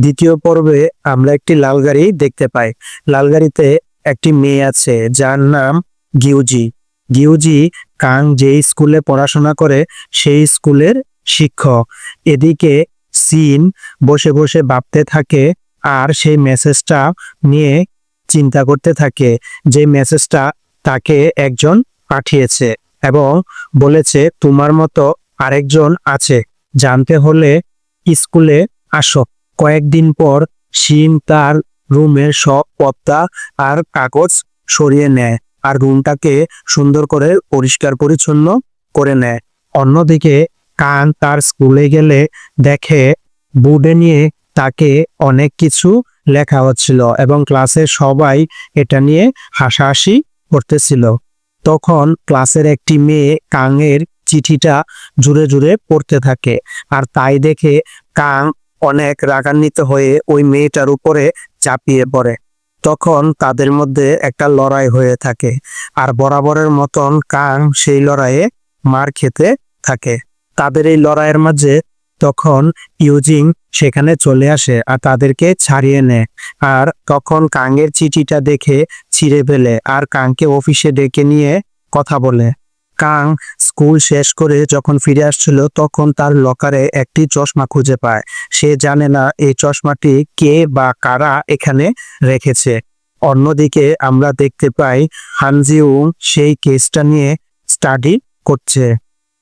দ্বিতীয় পর্বে আমরা একটি লাল গাড়ি দেখতে পাই। লাল গাড়িতে একটি মেয়ে আছে, যার নাম গিউজি। গিউজি কাং যে স্কুলে পড়াশোনা করে, সেই স্কুলের শিক্ষক। এদিকে সিন বসে বসে ভাবতে থাকে আর সেই মেসেজটা নিয়ে চিন্তা করতে থাকে, যে মেসেজটা তাকে একজন পাঠিয়েছে এবং বলেছে, তোমার মতো আরেকজন আছে, জানতে হলে স্কুলে আসো। কয়েকদিন পর শিন তার রুমের সব পত্তা আর কাগজ সরিয়ে নেয় আর রুমটাকে সুন্দর করে পরিষ্কার পরিচ্ছন্ন করে নেয়। অন্যদিকে কান তার স্কুলে গেলে দেখে বোর্ডে নিয়ে তাকে অনেক কিছু লেখা হচ্ছিল এবং ক্লাসের সবাই এটা নিয়ে হাসাহাসি করতেছিল। তখন ক্লাসের একটি মেয়ে কাঙের চিঠিটা জুড়ে জুড়ে পড়তে থাকে আর তাই দেখে কাং অনেক রাগান্বিত হয়ে ওই মেয়েটার উপরে চাপিয়ে পড়ে। তখন তাদের মধ্যে একটা লড়াই হয়ে থাকে আর বরাবরের মতন কাং সেই লড়াইয়ে মার খেতে থাকে। তাদের এই লড়াইয়ের মাঝে তখন ইউজিং সেখানে চলে আসে আর তাদেরকে ছাড়িয়ে নেয় আর তখন কাঙ্গের চিঠিটা দেখে ছিঁড়ে ফেলে আর কাংকে অফিসে ডেকে নিয়ে কথা বলে। কাং স্কুল শেষ করে যখন ফিরে আসছিল, তখন তার লকারে একটি চশমা খুঁজে পায়। সে জানে না এই চশমাটি কে বা কারা এখানে রেখেছে। অন্যদিকে আমরা দেখতে পাই হানজিউ সেই কেসটা নিয়ে স্টাডি করছে।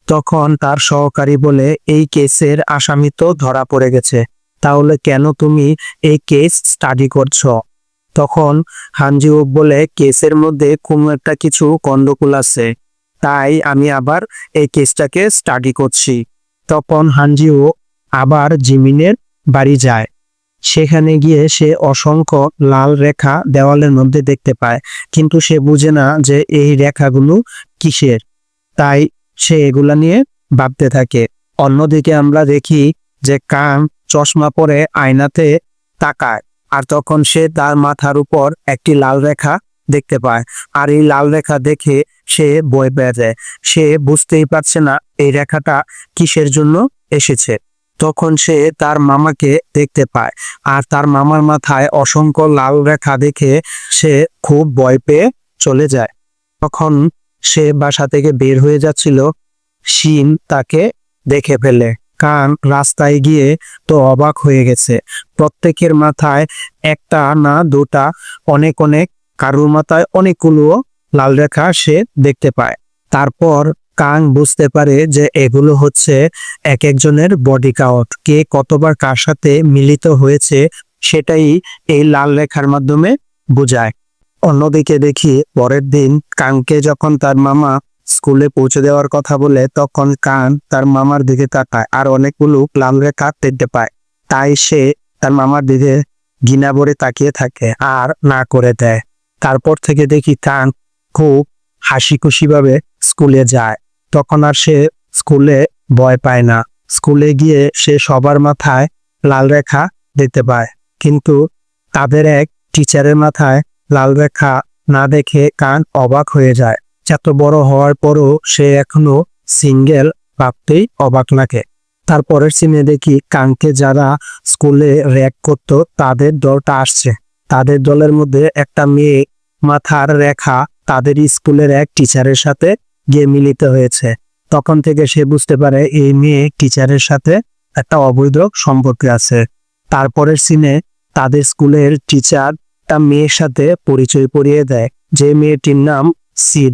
তখন তার সহকারী বলে, এই কেসের আসামি তো ধরা পড়ে গেছে। তাহলে কেন তুমি এই কেস স্টাডি করছ? তখন হানজিউ বলে, কেসের মধ্যে কোনো একটা কিছু গন্ডগোল আছে। তাই আমি আবার এই কেসটাকে স্টাডি করছি। তখন হানজিও আবার জিমিনের বাড়ি যায়। সেখানে গিয়ে সে অসংখ্য লাল রেখা দেওয়ালের মধ্যে দেখতে পায়, কিন্তু সে বুঝে না যে এই রেখাগুলো কিসের। তাই সে এগুলা নিয়ে ভাবতে থাকে। অন্যদিকে আমরা দেখি যে কান চশমা পরে আয়নাতে তাকায়, আর তখন সে তার মাথার উপর একটি লাল রেখা দেখতে পায়। আর এই লাল রেখা দেখে সে বই পেয়ে যায়। সে বুঝতেই পারছে না এই রেখাটা কিসের জন্য এসেছে। তখন সে তার মামাকে দেখতে পায়। আর তার মামার মাথায় অসংখ্য লাল রেখা দেখে সে খুব ভয় পেয়ে চলে যায়। তখন সে বাসা থেকে বের হয়ে যাচ্ছিল। শিন তাকে দেখে ফেলে। কান রাস্তায় গিয়ে তো অবাক হয়ে গেছে। প্রত্যেকের মাথায় একটা না দুটা অনেক অনেক কারুর মাথায় অনেকগুলো লাল রেখা সে দেখতে পায়। তারপর কাং বুঝতে পারে যে এগুলো হচ্ছে এক একজনের বডি কাউন্ট কে কতবার কার সাথে মিলিত হয়েছে সেটাই এই লাল রেখার মাধ্যমে বোঝায়। অন্যদিকে দেখি পরের দিন কাংকে যখন তার মামা স্কুলে পৌঁছে দেওয়ার কথা বলে তখন কান তার মামার দিকে তাকায় আর অনেকগুলো লাল রেখা দেখতে পায়। তাই সে তার মামার দিকে ঘৃণা ভরে তাকিয়ে থাকে আর না করে দেয়। তারপর থেকে দেখি কান খুব হাসি খুশি ভাবে স্কুলে যায়। তখন আর সে স্কুলে ভয় পায় না। স্কুলে গিয়ে সে সবার মাথায় লাল রেখা দেখতে পায়। কিন্তু তাদের এক টিচারের মাথায় লাল রেখা না দেখে কান অবাক হয়ে যায়। এত বড় হওয়ার পরও সে এখনও সিঙ্গেল ভাবতেই অবাক লাগে। তারপরের সিনে দেখি কানকে যারা স্কুলে র্যাক করতো, তাদের দলটা আসছে। তাদের দলের মধ্যে একটা মেয়ে মাথার রেখা তাদের স্কুলের এক টিচারের সাথে গিয়ে মিলিত হয়েছে। তখন থেকে সে বুঝতে পারে এই মেয়ে টিচারের সাথে একটা অবৈধ সম্পর্ক আছে। তারপরের সিনে তাদের স্কুলের টিচার একটা মেয়ের সাথে পরিচয় করিয়ে দেয়, যে মেয়েটির নাম সিন।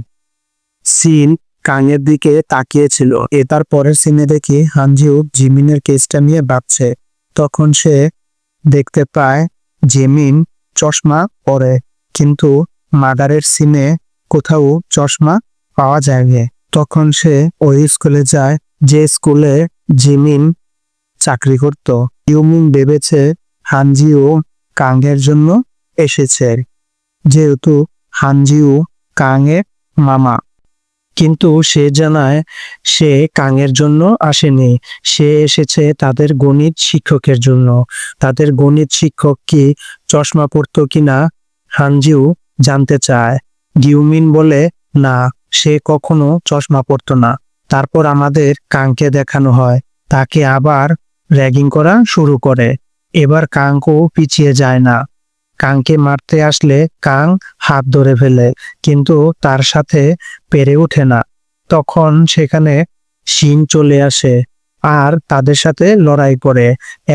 সিন কাঙের দিকে তাকিয়েছিল। এ তার পরের সিনে দেখি হানজিউ জিমিনের কেসটা নিয়ে ভাবছে। তখন সে দেখতে পায় জিমিন চশমা পরে, কিন্তু মাদারের সিনে কোথাও চশমা পাওয়া যায়নি। তখন সে ওই স্কুলে যায়, যে স্কুলে জিমিন চাকরি করত। ইউমিন ভেবেছে হানজিও কাঙ্গের জন্য এসেছে। যেহেতু হানজিও কাঙের মামা। কিন্তু সে জানায় সে কাঙের জন্য আসেনি। সে এসেছে তাদের গণিত শিক্ষকের জন্য। তাদের গণিত শিক্ষক কি চশমা পরতো কিনা হানজিউ জানতে চায়। গিউমিন বলে, না, সে কখনো চশমা পরতো না। তারপর আমাদের কাঙ্কে দেখানো হয়। তাকে আবার র্যাগিং করা শুরু করে। এবার কাঙ্কও পিছিয়ে যায় না। কাংকে মারতে আসলে কাং হাত ধরে ফেলে, কিন্তু তার সাথে পেরে ওঠে না। তখন সেখানে শিন চলে আসে আর তাদের সাথে লড়াই করে।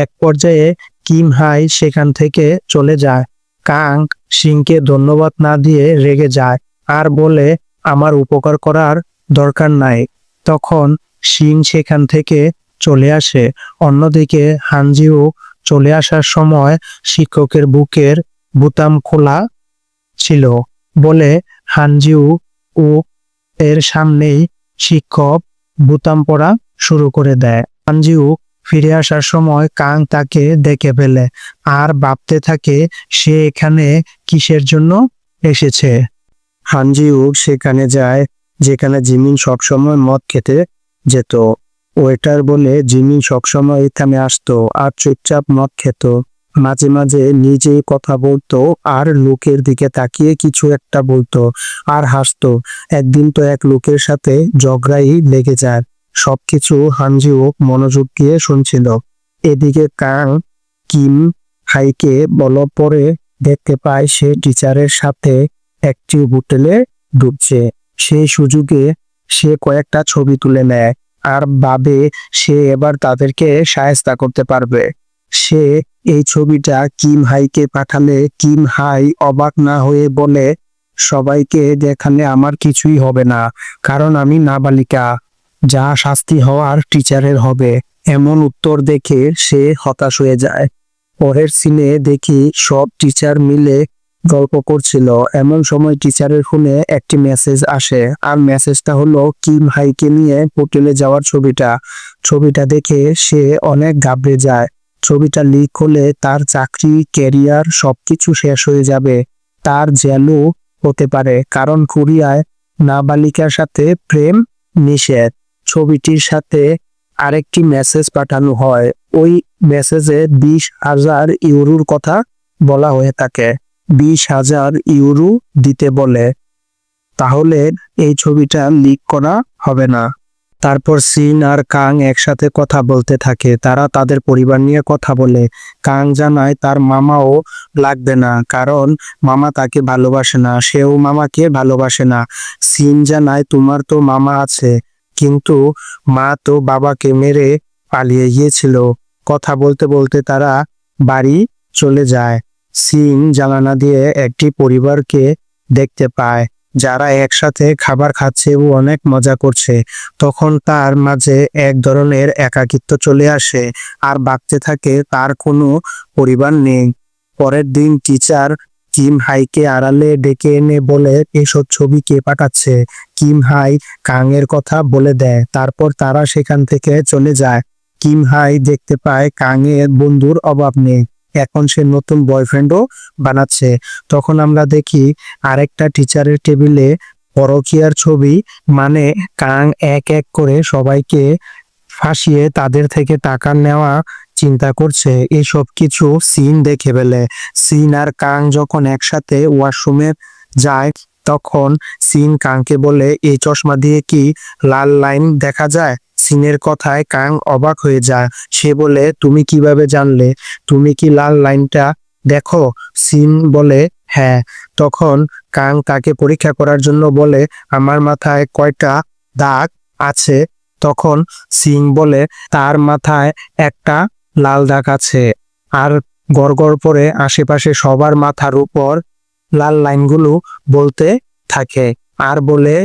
এক পর্যায়ে কিম হাই সেখান থেকে চলে যায়। কাং সিংকে ধন্যবাদ না দিয়ে রেগে যায় আর বলে, আমার উপকার করার দরকার নাই। তখন সিং সেখান থেকে চলে আসে। অন্যদিকে হানজিও চলে আসার সময় শিক্ষকের বুকের বুতাম খোলা ছিল বলে হানজিউ ও এর সামনেই শিক্ষক বুতাম পড়া শুরু করে দেয়। হানজিউ ফিরে আসার সময় কাং তাকে দেখে ফেলে, আর ভাবতে থাকে সে এখানে কিসের জন্য এসেছে। হানজিউ সেখানে যায়, যেখানে জিমিন সবসময় মদ খেতে যেত। ওয়েটার বলে, জিমিন সবসময় এখানে আসতো আর চুপচাপ মদ খেত। মাঝে মাঝে নিজেই কথা বলতো আর লোকের দিকে তাকিয়ে কিছু একটা বলতো আর হাসতো। একদিন তো এক লোকের সাথে ঝগড়াই লেগে যায়। সবকিছু হানজিও মনোযোগ দিয়ে শুনছিল। এদিকে কাং কিম, হাইকে বল পরে দেখতে পায় সে টিচারের সাথে একটি হোটেলে ডুবছে সেই সুযোগে সে কয়েকটা ছবি তুলে নেয় আর ভাবে সে এবার তাদেরকে সায়স্তা করতে পারবে। সে এই ছবিটা কিম হাইকে পাঠালে কিম হাই অবাক না হয়ে বলে, সবাইকে যেখানে আমার কিছুই হবে না, কারণ আমি নাবালিকা। যা শাস্তি হওয়ার টিচারের হবে। এমন উত্তর দেখে সে হতাশ হয়ে যায়। পরের সিনে দেখি সব টিচার মিলে গল্প করছিল। এমন সময় টিচারের ফোনে একটি মেসেজ আসে, আর মেসেজটা হলো কিম হাইকে নিয়ে হোটেলে যাওয়ার ছবিটা। ছবিটা দেখে সে অনেক ঘাবড়ে যায়। ছবিটা লিক হলে তার চাকরি ক্যারিয়ার সবকিছু শেষ হয়ে যাবে। তার জেলও হতে পারে, কারণ কোরিয়ায় নাবালিকার সাথে প্রেম নিষেধ। ছবিটির সাথে আরেকটি মেসেজ পাঠানো হয়। ওই মেসেজে বিশ হাজার ইউরোর কথা বলা হয়ে থাকে। বিশ হাজার ইউরো দিতে বলে। তাহলে এই ছবিটা লিক করা হবে না। তারপর সিন আর কাং একসাথে কথা বলতে থাকে। তারা তাদের পরিবার নিয়ে কথা বলে। কাং জানায় তার মামাও লাগবে না, কারণ মামা তাকে ভালোবাসে না, সেও মামাকে ভালোবাসে না। সিন জানায়, তোমার তো মামা আছে, কিন্তু মা তো বাবাকে মেরে পালিয়ে গিয়েছিল। কথা বলতে বলতে তারা বাড়ি চলে যায়। সিন জানানা দিয়ে একটি পরিবারকে দেখতে পায়। যারা একসাথে খাবার খাচ্ছে ও অনেক মজা করছে, তখন তার মাঝে এক ধরনের একাকিত্ব চলে আসে আর ভাবতে থাকে তার কোনো পরিবার নেই। পরের দিন টিচার কিম হাইকে আড়ালে ডেকে এনে বলে, এসব ছবি কে পাঠাচ্ছে? কিম হাই কাংয়ের কথা বলে দেয়। তারপর তারা সেখান থেকে চলে যায়। কিম হাই দেখতে পায় কাংয়ের বন্ধুর অভাব নেই। এখন সে নতুন বয়ফ্রেন্ডও বানাচ্ছে। তখন আমরা দেখি আরেকটা টিচারের টেবিলে পরকিয়ার ছবি মানে কাং এক এক করে সবাইকে ফাঁসিয়ে তাদের থেকে টাকা নেওয়া চিন্তা করছে। এসব কিছু সিন দেখে ফেলে। সিন আর কাং যখন একসাথে ওয়াশরুমে যায়, তখন সিন কাংকে বলে, এই চশমা দিয়ে কি লাল লাইন দেখা যায়? সিনের কথায় কাং অবাক হয়ে যায়। সে বলে, তুমি কীভাবে জানলে? তুমি কি লাল লাইনটা দেখো? সিন বলে হ্যাঁ। তখন কাং তাকে পরীক্ষা করার জন্য বলে, আমার মাথায় কয়টা দাগ আছে? তখন সিং বলে, তার মাথায় একটা লাল দাগ আছে। আর গড়গড় পরে আশেপাশে সবার মাথার উপর লাল লাইনগুলো বলতে থাকে। আর বলে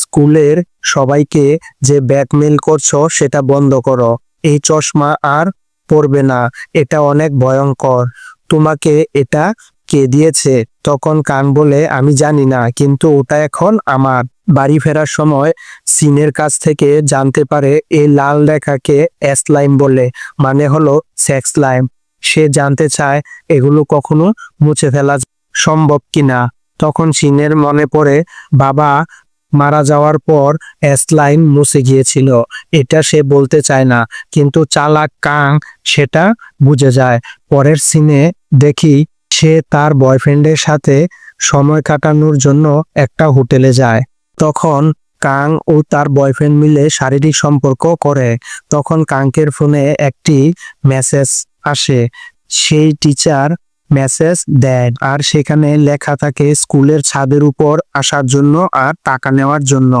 স্কুলের সবাইকে যে ব্যাকমেল করছ, সেটা বন্ধ করো। এই চশমা আর পরবে না, এটা অনেক ভয়ঙ্কর। তোমাকে এটা কে দিয়েছে? তখন কান বলে, আমি জানি না, কিন্তু ওটা এখন আমার। বাড়ি ফেরার সময় সিনের কাছ থেকে জানতে পারে, এই লাল রেখাকে এস লাইন বলে মানে হলো সেক্স লাইম। সে জানতে চায়, এগুলো কখনো মুছে ফেলা সম্ভব কিনা? তখন সিনের মনে পড়ে, বাবা মারা যাওয়ার পর অ্যাসলাইন মুছে গিয়েছিল। এটা সে বলতে চায় না, কিন্তু চালাক কাং সেটা বুঝে যায়। পরের সিনে দেখি সে তার বয়ফ্রেন্ডের সাথে সময় কাটানোর জন্য একটা হোটেলে যায়। তখন কাং ও তার বয়ফ্রেন্ড মিলে শারীরিক সম্পর্ক করে। তখন কাঙ্কের ফোনে একটি মেসেজ আসে। সেই টিচার মেসেজ দেয় আর সেখানে লেখা থাকে স্কুলের ছাদের উপর আসার জন্য আর টাকা নেওয়ার জন্য।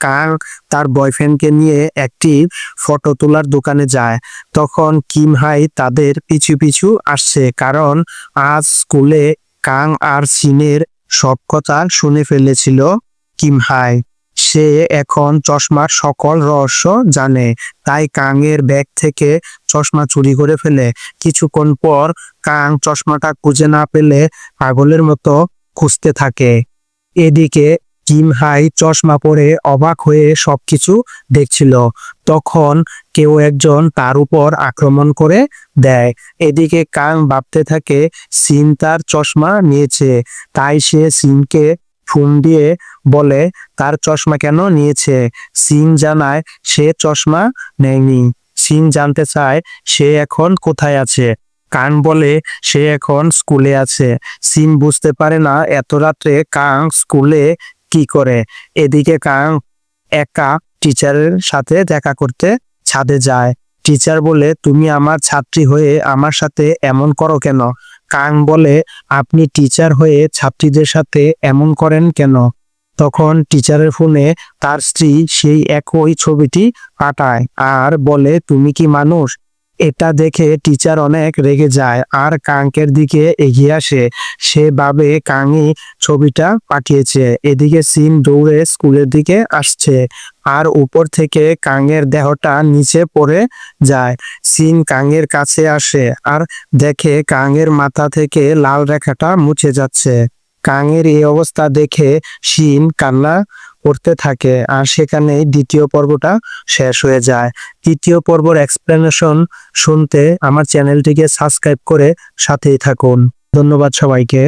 কাং তার বয়ফ্রেন্ডকে নিয়ে একটি ফটো তোলার দোকানে যায়। তখন কিম হাই তাদের পিছু পিছু আসছে। কারণ আজ স্কুলে কাং আর সিনের সব কথা শুনে ফেলেছিল কিম হাই। সে এখন চশমার সকল রহস্য জানে। তাই কাংয়ের ব্যাগ থেকে চশমা চুরি করে ফেলে। কিছুক্ষণ পর কাং চশমাটা খুঁজে না পেলে পাগলের মতো খুঁজতে থাকে। এদিকে কিম হাই চশমা পরে অবাক হয়ে সবকিছু দেখছিল। তখন কেউ একজন তার উপর আক্রমণ করে দেয়। এদিকে কাং ভাবতে থাকে সিন তার চশমা নিয়েছে। তাই সে সিনকে ফোন দিয়ে বলে, তার চশমা কেন নিয়েছে? সিন জানায়, সে চশমা নেয়নি। সিন জানতে চায়, সে এখন কোথায় আছে? কাং বলে, সে এখন স্কুলে আছে। সিন বুঝতে পারে না এত রাত্রে কাং স্কুলে কি করে। এদিকে কাং একা টিচারের সাথে দেখা করতে ছাদে যায়। টিচার বলে, তুমি আমার ছাত্রী হয়ে আমার সাথে এমন করো কেন? কাং বলে, আপনি টিচার হয়ে ছাত্রীদের সাথে এমন করেন কেন? তখন টিচারের ফোনে তার স্ত্রী সেই একই ছবিটি পাঠায় আর বলে, তুমি কি মানুষ? এটা দেখে টিচার অনেক রেগে যায় আর কাঙ্কের দিকে এগিয়ে আসে। সে ভাবে কাঙ্গি ছবিটা পাঠিয়েছে। এদিকে সিন দৌড়ে স্কুলের দিকে আসছে আর উপর থেকে কাঙ্গের দেহটা নিচে পড়ে যায়। সিন কাঙ্গের কাছে আসে আর দেখে কাঙ্গের মাথা থেকে লাল রেখাটা মুছে যাচ্ছে। কাঙের এই অবস্থা দেখে শিন কান্না করতে থাকে আর সেখানে দ্বিতীয় পর্বটা শেষ হয়ে যায়। তৃতীয় পর্বর এক্সপ্লেনেশন শুনতে আমার চ্যানেলটিকে সাবস্ক্রাইব করে সাথেই থাকুন। ধন্যবাদ সবাইকে।